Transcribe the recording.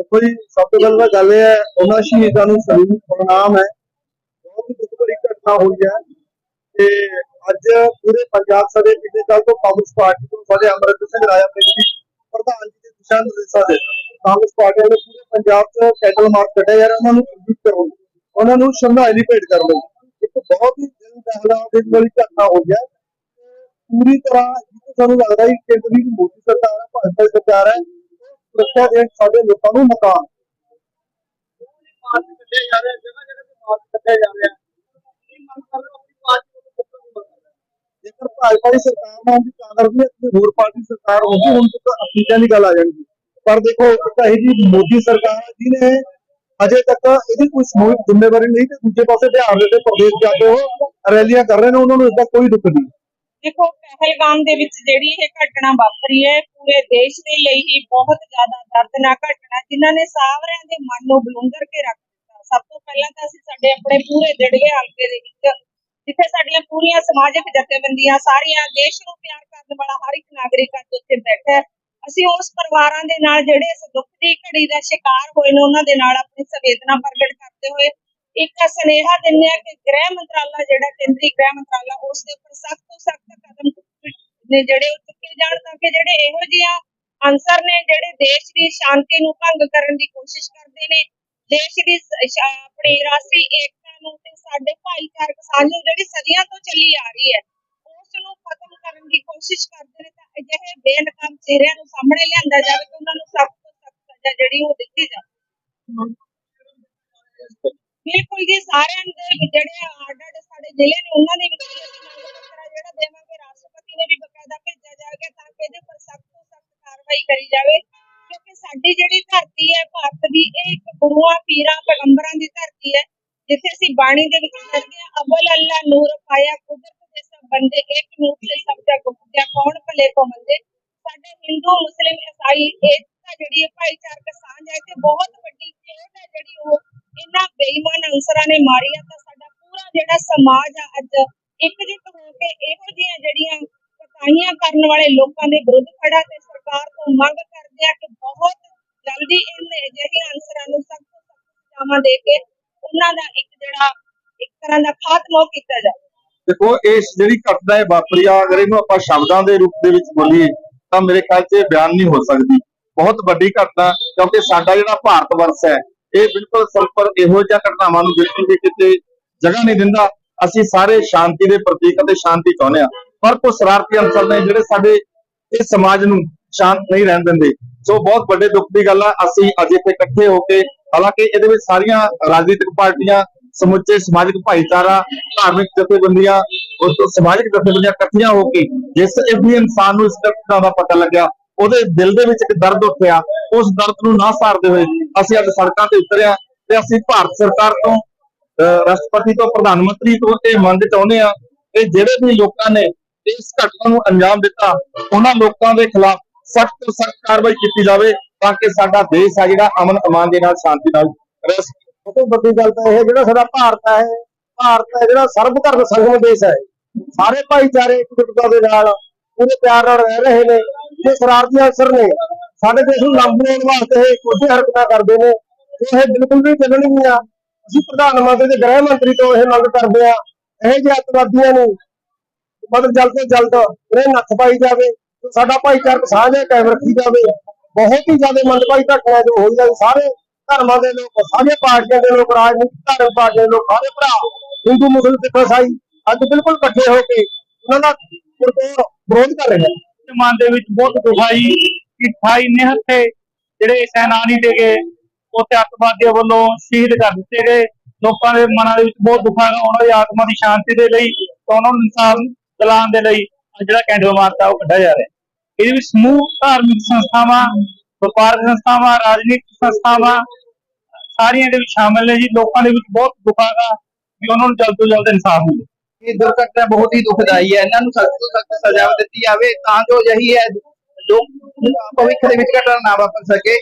ਦੇਖੋ ਜੀ, ਸਭ ਤੋਂ ਪਹਿਲਾਂ ਗੱਲ ਇਹ ਹੈ, ਉਹਨਾਂ ਸ਼ਹੀਦਾਂ ਨੂੰ ਸਲੂਟ ਪ੍ਰਣਾਮ ਹੈ। ਬਹੁਤ ਦੁੱਖ ਭਰੀ ਘਟਨਾ ਹੋਈ ਹੈ ਤੇ ਅੱਜ ਪੂਰੇ ਪੰਜਾਬ ਸਾਡੇ ਪਿਛਲੇ ਸਾਲ ਤੋਂ ਕਾਂਗਰਸ ਪਾਰਟੀ ਤੋਂ ਸਾਡੇ ਅਮਰਿੰਦਰ ਸਿੰਘ ਰਾਜਾ ਪਿੰਡ ਦੀ ਪ੍ਰਧਾਨ ਜੀ ਦੇ ਦਿਸ਼ਾ ਨਿਰਦੇਸ਼ਾਂ ਦੇ ਕਾਂਗਰਸ ਪਾਰਟੀ ਨੇ ਪੂਰੇ ਪੰਜਾਬ 'ਚ ਕੈਟਲ ਮਾਰਚ ਕੱਢਿਆ ਯਾਰ, ਉਹਨਾਂ ਨੂੰ ਸੰਬੋਧਿਤ ਕਰੋ। ਉਹਨਾਂ ਨੂੰ ਸ਼ਰਧਾਂਜਲੀ ਭੇਟ ਕਰ ਲਓ। ਇੱਕ ਬਹੁਤ ਹੀ ਦਿਲ ਦਹਿਲਾ ਦੇਣ ਵਾਲੀ ਘਟਨਾ ਹੋ ਗਿਆ ਪੂਰੀ ਤਰ੍ਹਾਂ ਸਾਨੂੰ ਲੱਗਦਾ ਹੈ ਕਿ ਕੇਂਦਰ ਦੀ ਮੋਦੀ ਸਰਕਾਰ ਹੈ ਭਾਜਪਾ ਦੀ ਸਰਕਾਰ ਹੈ ਉਹ ਸੁਰੱਖਿਆ ਦੇਣ ਸਾਡੇ ਲੋਕਾਂ ਨੂੰ ਮਕਾਨ ਮਾਰਕ ਕੱਢੇ ਜਾ ਰਹੇ ਜਗ੍ਹਾ ਜਗ੍ਹਾ ਤੇ ਮਾਰਕ ਕੱਢੇ ਜਾ ਰਹੇ ਕੀ ਮੰਗ ਕਰ ਰਹੇ ਹੋ ਆਪਣੀ ਪਾਰਟੀ ਨੂੰ ਕਿੱਥੋਂ ਦੀ ਮੰਗ ਕਰ ਰਹੇ ਹੋ? ਜੇਕਰ ਭਾਜਪਾ ਦੀ ਸਰਕਾਰ ਨਾ ਹੁੰਦੀ ਕਾਂਗਰਸ ਦੀ ਆਪਣੀ ਹੋਰ ਪਾਰਟੀ ਸਰਕਾਰ ਹੁੰਦੀ ਹੁਣ ਤੱਕ ਅਫੀਜ਼ਾਂ ਦੀ ਗੱਲ ਆ ਜਾਂਦੀ ਪਰ ਦੇਖੋ ਇੱਕ ਇਹ ਜੀ ਮੋਦੀ ਸਰਕਾਰ ਹੈ ਜਿਹਨੇ ਅਜੇ ਤੱਕ ਇਹਦੀ ਕੋਈ ਸਮੂਹਿਕ ਜ਼ਿੰਮੇਵਾਰੀ ਨਹੀਂ ਤੇ ਦੂਜੇ ਪਾਸੇ ਬਿਹਾਰ ਦੇ ਤੇ ਪ੍ਰਦੇਸ਼ ਜਾ ਕੇ ਉਹ ਰੈਲੀਆਂ ਕਰ ਰਹੇ ਨੇ ਉਹਨਾਂ ਨੂੰ ਇਸਦਾ ਕੋਈ ਦੁੱਖ ਨਹੀਂ ਦੇਖੋ, ਪਹਿਲਗਾਮ ਦੇ ਵਿੱਚ ਜਿਹੜੀ ਇਹ ਘਟਨਾ ਵਾਪਰੀ ਹੈ, ਪੂਰੇ ਦੇਸ਼ ਦੇ ਲਈ ਹੀ ਬਹੁਤ ਜ਼ਿਆਦਾ ਦਰਦਨਾਕ ਘਟਨਾ ਜਿਨ੍ਹਾਂ ਨੇ ਸਾਰਿਆਂ ਦੇ ਮਨ ਨੂੰ ਬਲੂੰਗਰ ਕੇ ਰੱਖ ਦਿੱਤਾ। ਸਭ ਤੋਂ ਪਹਿਲਾਂ ਤਾਂ ਅਸੀਂ ਸਾਡੇ ਆਪਣੇ ਪੂਰੇ ਦਿੜਵੇ ਹਲਕੇ ਦੇ ਵਿੱਚ, ਜਿੱਥੇ ਸਾਡੀਆਂ ਪੂਰੀਆਂ ਸਮਾਜਿਕ ਜਥੇਬੰਦੀਆਂ ਸਾਰੀਆਂ ਦੇਸ਼ ਨੂੰ ਪਿਆਰ ਕਰਨ ਵਾਲਾ ਹਰ ਇੱਕ ਨਾਗਰਿਕ ਅੱਜ ਉੱਥੇ ਬੈਠਾ ਹੈ। ਅਸੀਂ ਉਸ ਪਰਿਵਾਰਾਂ ਦੇ ਨਾਲ ਜਿਹੜੇ ਇਸ ਦੁੱਖ ਦੀ ਘੜੀ ਦਾ ਸ਼ਿਕਾਰ ਹੋਏ ਨੇ, ਉਹਨਾਂ ਦੇ ਨਾਲ ਆਪਣੀ ਸੰਵੇਦਨਾ ਪ੍ਰਗਟ ਕਰਦੇ ਹੋਏ ਇੱਕ ਸੁਨੇਹਾ ਦਿੰਦੇ ਆ ਕਿ ਗ੍ਰਹਿ ਮੰਤਰਾਲਾ ਜਿਹੜਾ ਕੇਂਦਰੀ ਗ੍ਰਹਿ ਮੰਤਰਾਲਾ, ਉਸ ਦੇ ਉੱਪਰ ਸਖਤ ਤੋਂ ਸਖਤ ਨੇ ਜਿਹੜੇ ਉਹ ਚੁੱਕੇ ਜਾਣ ਤਾਂ ਕਿ ਜਿਹੜੇ ਇਹੋ ਜਿਹੀਆਂ ਅਨਸਰ ਨੇ ਜਿਹੜੇ ਦੇਸ਼ ਦੀ ਸ਼ਾਂਤੀ ਨੂੰ ਭੰਗ ਕਰਨ ਦੀ ਕੋਸ਼ਿਸ਼ ਕਰਦੇ ਨੇ, ਦੇਸ਼ ਦੀ ਆਪਣੀ ਰਾਸ਼ਟਰੀ ਏਕਤਾ ਨੂੰ ਤੇ ਸਾਡੇ ਭਾਈਚਾਰਕ ਸਾਂਝ ਜਿਹੜੀ ਸਦੀਆਂ ਤੋਂ ਚੱਲੀ ਆ ਰਹੀ ਹੈ ਉਸ ਨੂੰ ਖਤਮ ਕਰਨ ਦੀ ਕੋਸ਼ਿਸ਼ ਕਰਦੇ ਨੇ ਤਾਂ ਅਜਿਹੇ ਬੇਨਕਾਮ ਚਿਹਰਿਆਂ ਨੂੰ ਸਾਹਮਣੇ ਲਿਆਂਦਾ ਜਾਵੇ ਤੇ ਉਹਨਾਂ ਨੂੰ ਸਖਤ ਤੋਂ ਸਖਤ ਸਜ਼ਾ ਜਿਹੜੀ ਉਹ ਦਿੱਤੀ ਜਾਵੇ। ਬਿਲਕੁਲ ਜੀ, ਸਾਰਿਆਂ ਦੇ ਜਿਹੜੇ ਆਰਡਰ ਸਾਡੇ ਜ਼ਿਲ੍ਹੇ ਨੇ, ਉਹਨਾਂ ਦੇ ਵਿੱਚ ਕਾਰਵਾਈ ਕਰੀ ਜਾਵੇ, ਕਿਉਂਕਿ ਸਾਡੀ ਜਿਹੜੀ ਧਰਤੀ ਹੈ, ਭਾਰਤ ਦੀ, ਇਹ ਇੱਕ ਗੁਰੂਆਂ, ਪੀਰਾਂ, ਪੈਗੰਬਰਾਂ ਦੀ ਧਰਤੀ ਹੈ, ਜਿੱਥੇ ਅਸੀਂ ਬਾਣੀ ਦੇ ਵਿੱਚ ਪੜ੍ਹਦੇ ਹਾਂ, ਅਵਲ ਅੱਲਾ ਨੂਰ ਪਾਇਆ ਕੁਦਰਤ ਦੇ ਸਭ ਬੰਦੇ, ਇੱਕ ਨੂਰ ਸੇ ਸਭ ਜਗ ਉਪਜਿਆ ਕੌਣ ਭਲੇ ਕੋ ਮੰਦੇ ਸਾਡੇ ਹਿੰਦੂ, ਮੁਸਲਿਮ, ਈਸਾਈ ਏਕਤਾ ਜਿਹੜੀ ਹੈ ਭਾਈਚਾਰਕ ਸਾਂਝ ਹੈ ਤੇ ਬਹੁਤ ਵੱਡੀ ਖੇਡ ਹੈ ਜਿਹੜੀ ਉਹ ਇਹਨਾਂ ਬੇਈਮਾਨ ਅੰਸਰਾਂ ਨੇ ਮਾਰੀ ਆ, ਤਾਂ ਸਾਡਾ ਪੂਰਾ ਜਿਹੜਾ ਸਮਾਜ ਆ ਅੱਜ ਇਕਜੁੱਟ ਹੋ ਕੇ ਇਹੋ ਜਿਹੀਆਂ ਜਿਹੜੀਆਂ ਕਤਾਈਆਂ ਕਰਨ ਵਾਲੇ ਲੋਕਾਂ ਦੇ ਵਿਰੁੱਧ ਖੜਾ ਤੇ ਸਰਕਾਰ ਤੋਂ ਮੰਗ ਕਰਦੇ ਆ ਕਿ ਬਹੁਤ ਜਲਦੀ ਇਹਨਾਂ ਅਜਿਹੇ ਅਨਸਰਾਂ ਨੂੰ ਸਖਤ ਸਜ਼ਾਵਾਂ ਦੇ ਕੇ ਉਹਨਾਂ ਦਾ ਇੱਕ ਜਿਹੜਾ ਇੱਕ ਤਰ੍ਹਾਂ ਦਾ ਖਾਤਮਾ ਕੀਤਾ ਜਾਵੇ। ਦੇਖੋ ਇਸ ਜਿਹੜੀ ਘਟਨਾ ਹੈ ਵਾਪਰੀ ਆ, ਅਗਰ ਇਹਨੂੰ ਆਪਾਂ ਸ਼ਬਦਾਂ ਦੇ ਰੂਪ ਦੇ ਵਿੱਚ ਬੋਲੀਏ, ਤਾਂ ਮੇਰੇ ਖਿਆਲ 'ਚ ਬਿਆਨ ਨਹੀਂ ਹੋ ਸਕਦੀ। ਬਹੁਤ ਵੱਡੀ ਘਟਨਾ, ਕਿਉਂਕਿ ਸਾਡਾ ਜਿਹੜਾ ਭਾਰਤ ਵਰਸ਼ ਹੈ, ਇਹ ਬਿਲਕੁਲ ਸੰਪਰ ਇਹੋ ਜਿਹਾ ਘਟਨਾਵਾਂ ਨੂੰ ਦੇਖਣ ਦੀ ਕਿਤੇ ਜਗ੍ਹਾ ਨਹੀਂ ਦਿੰਦਾ। ਅਸੀਂ ਸਾਰੇ ਸ਼ਾਂਤੀ ਦੇ ਪ੍ਰਤੀਕ ਅਤੇ ਸ਼ਾਂਤੀ ਚਾਹੁੰਦੇ ਆ ਪਰ ਕੁਝ ਸ਼ਰਾਰਤੀ ਅਨਸਰ ਨੇ ਜਿਹੜੇ ਸਾਡੇ ਇਸ ਸਮਾਜ ਨੂੰ ਸ਼ਾਂਤ ਨਹੀਂ ਰਹਿਣ ਦਿੰਦੇ। ਸੋ ਬਹੁਤ ਵੱਡੇ ਦੁੱਖ ਦੀ ਗੱਲ ਆ, ਅਸੀਂ ਅੱਜ ਇੱਥੇ ਇਕੱਠੇ ਹੋ ਕੇ, ਹਾਲਾਂਕਿ ਇਹਦੇ ਵਿੱਚ ਸਾਰੀਆਂ ਰਾਜਨੀਤਿਕ ਪਾਰਟੀਆਂ, ਸਮੁੱਚੇ ਸਮਾਜਿਕ ਭਾਈਚਾਰਾ, ਧਾਰਮਿਕ ਜਥੇਬੰਦੀਆਂ ਉਸ ਤੋਂ ਸਮਾਜਿਕ ਜਥੇਬੰਦੀਆਂ ਇਕੱਠੀਆਂ ਹੋ ਕੇ, ਜਿਸ ਵੀ ਇਨਸਾਨ ਨੂੰ ਇਸ ਘਟਨਾ ਦਾ ਪਤਾ ਲੱਗਿਆ, ਉਹਦੇ ਦਿਲ ਦੇ ਵਿੱਚ ਇੱਕ ਦਰਦ ਉੱਠਿਆ, ਉਸ ਦਰਦ ਨੂੰ ਨਾ ਸਾਰਦੇ ਹੋਏ ਅਸੀਂ ਅੱਜ ਸੜਕਾਂ ਤੇ ਉਤਰਿਆ ਤੇ ਅਸੀਂ ਭਾਰਤ ਸਰਕਾਰ ਤੋਂ, ਅਹ, ਰਾਸ਼ਟਰਪਤੀ ਤੋਂ, ਪ੍ਰਧਾਨ ਮੰਤਰੀ ਤੋਂ ਇਹ ਮੰਗ ਚਾਹੁੰਦੇ ਆ ਕਿ ਜਿਹੜੇ ਵੀ ਲੋਕਾਂ ਨੇ ਇਸ ਘਟਨਾ ਨੂੰ ਅੰਜਾਮ ਦਿੱਤਾ, ਉਹਨਾਂ ਲੋਕਾਂ ਦੇ ਖਿਲਾਫ ਸਖਤ ਤੋਂ ਸਖਤ ਕਾਰਵਾਈ ਕੀਤੀ ਜਾਵੇ ਤਾਂ ਕਿ ਸਾਡਾ ਦੇਸ਼ ਆ ਜਿਹੜਾ ਅਮਨ ਅਮਾਨ ਦੇ ਨਾਲ ਸ਼ਾਂਤੀ ਨਾਲ ਰਹਿ ਸਭ ਤੋਂ ਵੱਡੀ ਗੱਲ ਤਾਂ ਇਹ ਹੈ ਜਿਹੜਾ ਸਾਡਾ ਭਾਰਤ ਹੈ ਭਾਰਤ ਹੈ ਜਿਹੜਾ ਸਰਬ ਧਰਮ ਸੰਗਮ ਦੇਸ਼ ਹੈ ਸਾਰੇ ਭਾਈਚਾਰੇ ਇਕਜੁੱਟਤਾ ਦੇ ਨਾਲ ਪੂਰੇ ਪਿਆਰ ਨਾਲ ਰਹਿ ਰਹੇ ਨੇ ਜੇ ਸ਼ਰਾਰਤੀ ਅਫਸਰ ਨੇ। ਸਾਡੇ ਦੇਸ਼ ਨੂੰ ਲੰਬ ਲੈਣ ਵਾਸਤੇ ਕੁਝ ਹਰਕਤਾਂ ਕਰਦੇ ਨੇ। ਇਹ ਬਿਲਕੁਲ ਵੀ ਚੱਲਣਗੀਆਂ ਅਸੀਂ ਪ੍ਰਧਾਨ ਮੰਤਰੀ ਤੇ ਗ੍ਰਹਿ ਮੰਤਰੀ ਤੋਂ ਇਹ ਮੰਗ ਕਰਦੇ ਆ, ਇਹ ਜਿਹੇ ਅੱਤਵਾਦੀਆਂ ਨੂੰ ਮਤਲਬ ਜਲਦ ਤੋਂ ਜਲਦ ਇਹ ਨੱਥ ਪਾਈ ਜਾਵੇ। ਸਾਡਾ ਭਾਈਚਾਰਕ ਸਾਂਝ ਹੈ, ਕਾਇਮ ਰੱਖੀ ਜਾਵੇ। ਬਹੁਤ ਹੀ ਜ਼ਿਆਦਾ ਮੰਦਭਾਗੀ ਘਟਨਾ ਜੋ ਹੋਈ ਹੈ, ਸਾਰੇ ਧਰਮਾਂ ਦੇ ਲੋਕ ਸਾਰੇ ਪਾਰਟੀਆਂ ਦੇ ਲੋਕ, ਰਾਜਨੀਤਿਕ ਧਰਮ ਪਾਰਟੀਆਂ ਦੇ ਲੋਕ, ਸਾਰੇ ਭਰਾ, ਹਿੰਦੂ ਮੁਸਲਿਮ ਸਿੱਖ, ਇਸਾਈ, ਅੱਜ ਬਿਲਕੁਲ ਇਕੱਠੇ ਹੋ ਕੇ ਉਹਨਾਂ ਦਾ ਵਿਰੋਧ ਕਰ ਰਹੇ ਹਨ। ਮਨ ਦੇ ਵਿੱਚ ਬਹੁਤ ਦੁਖਾਈ ਕਿ 28 ਨਿਹੱਥੇ ਜਿਹੜੇ ਸੈਨਾਨੀ ਦੇਗੇ ਉੱਥੇ ਅੱਤਵਾਦੀਆਂ ਵੱਲੋਂ ਸ਼ਹੀਦ ਕਰ ਦਿੱਤੇ ਗਏ। ਲੋਕਾਂ ਦੇ ਮਨਾਂ ਦੇ ਵਿੱਚ ਬਹੁਤ ਦੁੱਖ ਹੈ, ਉਹਨਾਂ ਦੀ ਆਤਮਾ ਦੀ ਸ਼ਾਂਤੀ ਦੇ ਲਈ ਤੇ ਉਹਨਾਂ ਨੂੰ ਇਨਸਾਨ ਦਿਲਾਉਣ ਦੇ ਲਈ ਜਿਹੜਾ ਕੈਂਡਲ ਮਾਰਚ ਆ ਉਹ ਕੱਢਿਆ ਜਾ ਰਿਹਾ। ਇਹਦੇ ਵਿੱਚ ਸਮੂਹ, ਧਾਰਮਿਕ ਸੰਸਥਾਵਾਂ, ਵਪਾਰਕ ਸੰਸਥਾਵਾਂ, ਰਾਜਨੀਤਿਕ ਸੰਸਥਾਵਾਂ ਸਾਰੀਆਂ ਦੇ ਵਿੱਚ ਸ਼ਾਮਲ ਨੇ ਜੀ। ਲੋਕਾਂ ਦੇ ਵਿੱਚ ਬਹੁਤ ਦੁੱਖ ਹੈਗਾ ਕਿ ਉਹਨਾਂ ਨੂੰ ਜਲਦ ਤੋਂ ਜਲਦ ਇਨਸਾਫ ਮਿਲੇ। ਇਹ ਦੁਰਘਟਨਾ ਬਹੁਤ ਹੀ ਦੁਖਦਾਈ ਹੈ। ਇਹਨਾਂ ਨੂੰ ਸਖਤ ਤੋਂ ਸਖਤ ਸਜ਼ਾ ਦਿੱਤੀ ਜਾਵੇ ਤਾਂ ਜੋ ਜਹੀ ਹੈ ਜੋ ਭਵਿੱਖ ਦੇ ਵਿੱਚ ਘਟਨਾ ਨਾ ਵਾਪਰ ਸਕੇ।